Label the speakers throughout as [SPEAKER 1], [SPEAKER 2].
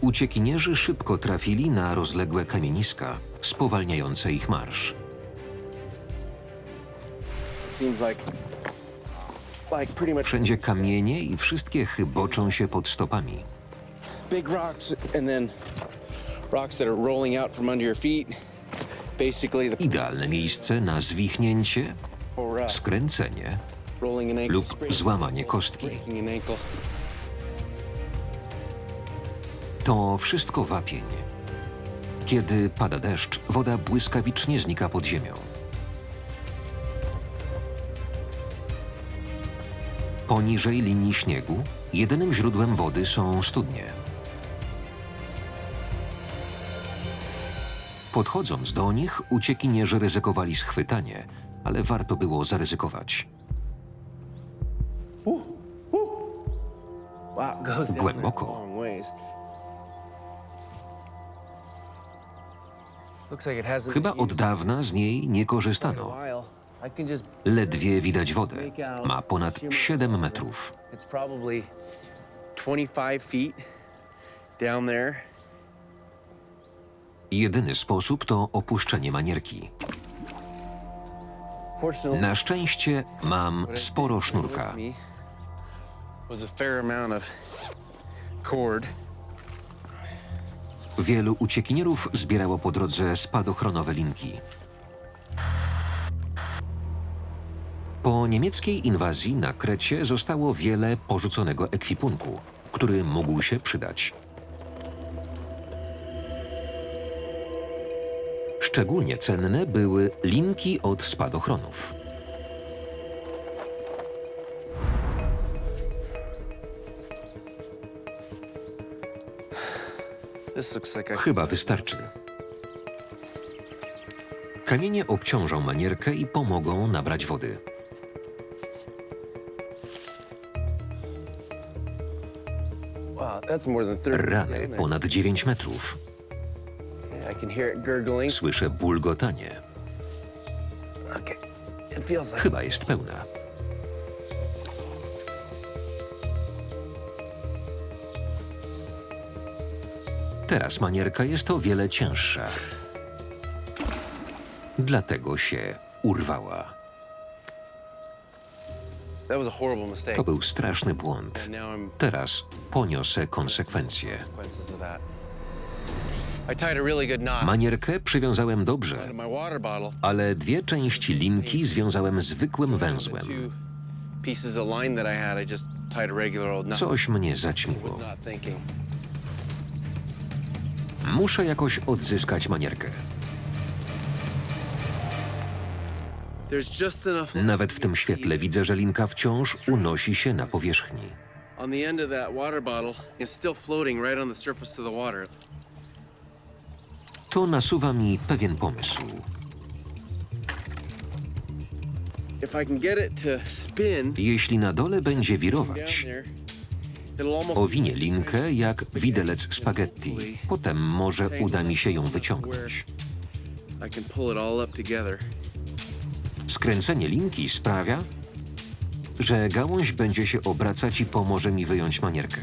[SPEAKER 1] Uciekinierzy szybko trafili na rozległe kamieniska, spowalniające ich marsz. Wszędzie kamienie i wszystkie chyboczą się pod stopami.
[SPEAKER 2] big rocks and then rocks that are rolling out from under your feet. Basically the
[SPEAKER 1] Idealne miejsce na zwichnięcie,
[SPEAKER 2] uh,
[SPEAKER 1] skręcenie lub złamanie kostki. To wszystko wapień. Kiedy pada deszcz, woda błyskawicznie znika pod ziemią. Poniżej linii śniegu jedynym źródłem wody są studnie. Podchodząc do nich, uciekinierzy ryzykowali schwytanie, ale warto było zaryzykować.
[SPEAKER 2] Goes down
[SPEAKER 1] Głęboko. Chyba od dawna z niej nie korzystano. Ledwie widać wodę. Ma ponad 7 metrów.
[SPEAKER 2] It's probably 25 feet down there.
[SPEAKER 1] Jedyny sposób to opuszczenie manierki. Na szczęście mam sporo sznurka.
[SPEAKER 2] with me was a fair amount of cord.
[SPEAKER 1] Wielu uciekinierów zbierało po drodze spadochronowe linki. Po niemieckiej inwazji na Krecie zostało wiele porzuconego ekwipunku, który mógł się przydać. Szczególnie cenne były linki od spadochronów. Chyba wystarczy. Kamienie obciążą manierkę i pomogą nabrać wody.
[SPEAKER 2] Wow, that's more than 30 feet
[SPEAKER 1] Rany ponad 9 metrów. Słyszę bulgotanie. Chyba jest pełna. Teraz manierka jest o wiele cięższa. Dlatego się urwała. To był straszny błąd. Teraz poniosę konsekwencje. Manierkę przywiązałem dobrze, ale dwie części linki związałem zwykłym węzłem.
[SPEAKER 2] two pieces of
[SPEAKER 1] Muszę jakoś odzyskać manierkę. Nawet w tym świetle widzę, że linka wciąż unosi się na powierzchni.
[SPEAKER 2] on the end of that water bottle. It's still floating right on the surface of the water.
[SPEAKER 1] To nasuwa mi pewien pomysł.
[SPEAKER 2] If I can get it to spin
[SPEAKER 1] Jeśli na dole będzie
[SPEAKER 2] down
[SPEAKER 1] wirować,
[SPEAKER 2] there,
[SPEAKER 1] owinie linkę jak widelec spaghetti. Potem może uda mi się ją wyciągnąć. Skręcenie linki sprawia, że gałąź będzie się obracać i pomoże mi wyjąć manierkę.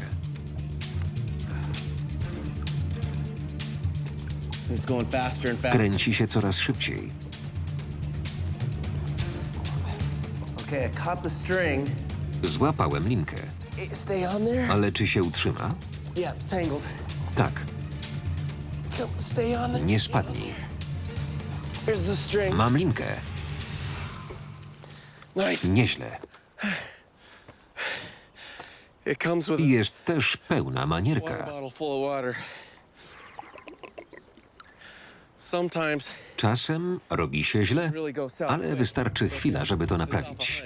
[SPEAKER 1] Kręci się coraz szybciej.
[SPEAKER 2] Okay, I caught the string.
[SPEAKER 1] Złapałem linkę,
[SPEAKER 2] It- Stay on there.
[SPEAKER 1] ale czy się utrzyma?
[SPEAKER 2] Yeah, it's tangled.
[SPEAKER 1] Tak,
[SPEAKER 2] Come, stay on there.
[SPEAKER 1] nie spadnij.
[SPEAKER 2] Here's the string.
[SPEAKER 1] Mam linkę.
[SPEAKER 2] Nice.
[SPEAKER 1] Nieźle.
[SPEAKER 2] It comes with
[SPEAKER 1] I
[SPEAKER 2] a
[SPEAKER 1] jest też pełna
[SPEAKER 2] water
[SPEAKER 1] manierka.
[SPEAKER 2] bottle full of water. Sometimes
[SPEAKER 1] Czasem robi się źle, ale wystarczy chwila, żeby to naprawić.